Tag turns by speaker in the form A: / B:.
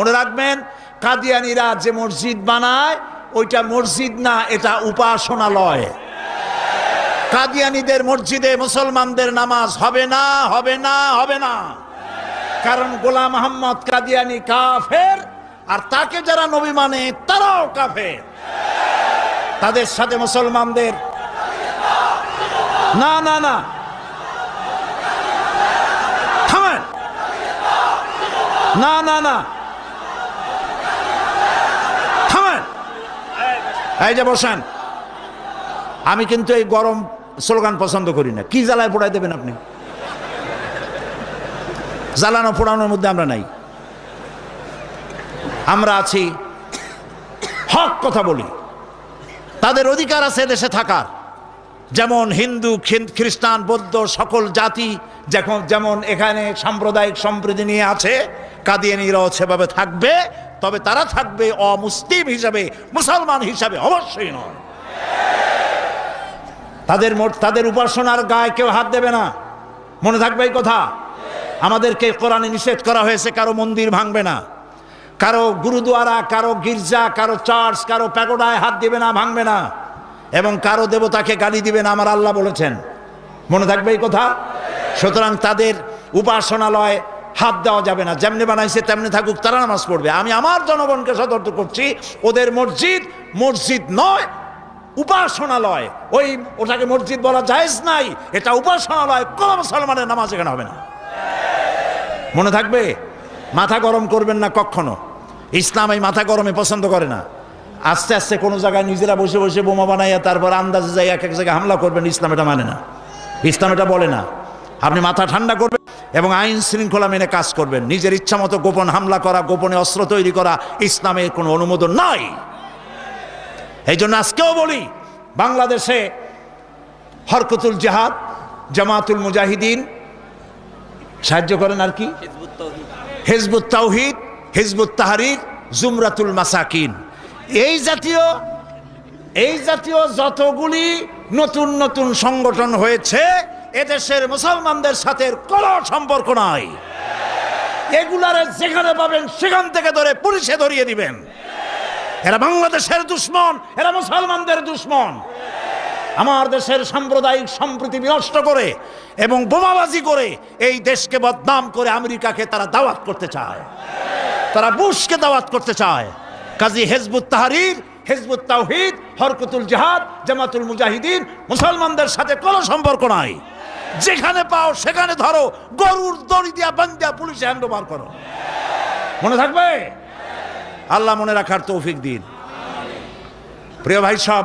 A: মনে রাখবেন, কাদিয়ানিরা যে মসজিদ বানায়, ওইটা মসজিদ না, এটা উপাসনালয়। কাদিয়ানিদের মসজিদে মুসলমানদের নামাজ হবে না হবে না হবে না। কারণ গোলাম মোহাম্মদ কাদিয়ানি কাফের, আর তাকে যারা নবী মানে তারাও কাফের। তাদের সাথে মুসলমানদের না না না। থামেন। না না না থামেন এই যে বসান। আমি কিন্তু এই গরম স্লোগান পছন্দ করি না। কি জ্বালায় পোড়াই দেবেন আপনি? জ্বালানো পোড়ানোর মধ্যে আমরা নাই। আমরা আছি হক কথা বলি। তাদের অধিকার আছে দেশে থাকার। যেমন হিন্দু খ্রিস্টান, বৌদ্ধ সকল জাতি যেমন এখানে সাম্প্রদায়িক সম্প্রীতি নিয়ে আছে, কাদিয়ানিরাও সেভাবে থাকবে। তবে তারা থাকবে অমুসলিম হিসাবে, মুসলমান হিসাবে, অবশ্যই নয়। তাদের তাদের উপাসনার গায়ে কেউ হাত দেবে না। মনে থাকবে এই কথা? আমাদেরকে কোরআনে নিষেধ করা হয়েছে, কারও মন্দির ভাঙবে না। কারও গুরুদুয়ারা, কারও গির্জা, কারও চার্চ, কারও প্যাগোডায় হাত দিবে না, ভাঙবে না। এবং কারও দেবতাকে গালি দিবে না, আমার আল্লাহ বলেছেন। মনে থাকবে এই কথা? সুতরাং তাদের উপাসনালয় হাত দেওয়া যাবে না। যেমনি বানাইছে, তেমনি থাকুক, তারা নামাজ পড়বে। আমি আমার জনগণকে সতর্ক করছি, ওদের মসজিদ মসজিদ নয়, উপাসনালয়। ওই ওটাকে মসজিদ বলা জায়েজ নাই, এটা উপাসনালয়। কোন মুসলমানের নামাজ এখানে হবে না। মনে থাকবে? মাথা গরম করবেন না কখনো। ইসলাম এই মাথা গরমে পছন্দ করে না। আস্তে আস্তে কোনো জায়গায় নিজেরা বসে বসে বোমা বানাইয়া তারপর আন্দাজে যাই এক এক জায়গায় হামলা করবেন, ইসলাম এটা মানে না। ইসলাম এটা বলে না। আপনি মাথা ঠান্ডা করবেন এবং আইন শৃঙ্খলা মেনে কাজ করবেন। নিজের ইচ্ছা মতো গোপন হামলা করা, গোপনে অস্ত্র তৈরি করা ইসলামের কোনো অনুমোদন নাই। এই জন্য আজকেও বলি, বাংলাদেশে হরকতুল জাহাদ, জামাতুল মুজাহিদিন, সাহায্য করেন আর কি? হেজবুত তাওহিদ, হেজবুত তাহারির, জুমরাতুল মাসাকিন। এই জাতীয় এই জাতীয় যতগুলি নতুন নতুন সংগঠন হয়েছে এদেশের মুসলমানদের সাথে কোনো সম্পর্ক নাই। এগুলারে যেখানে পাবেন সেখান থেকে ধরে পুলিশে ধরিয়ে দিবেন। এরা বাংলাদেশের দুশ্মন, এরা মুসলমানদের দুশ্মন। আমার দেশের সাম্প্রদায়িক সম্প্রীতি বিনষ্ট করে এবং বোমাবাজি করে এই দেশকে বদনাম করে আমেরিকাকে তারা দাওয়াত করতে চায়। তারা বুশকে দাওয়াত করতে চায়। কাজী হেজবুত তাহারির, হেজবুত তাওহিদ, হরকতুল জাহাদ, জামাতুল মুজাহিদিন, মুসলমানদের সাথে কোনো সম্পর্ক নাই। যেখানে পাও সেখানে ধরো। গরুর দড়ি দিয়া বান্দিয়া পুলিশে হ্যান্ড ওভার করো। মনে থাকবে? আল্লাহ মনে রাখার তৌফিক দিন। প্রিয় ভাই সব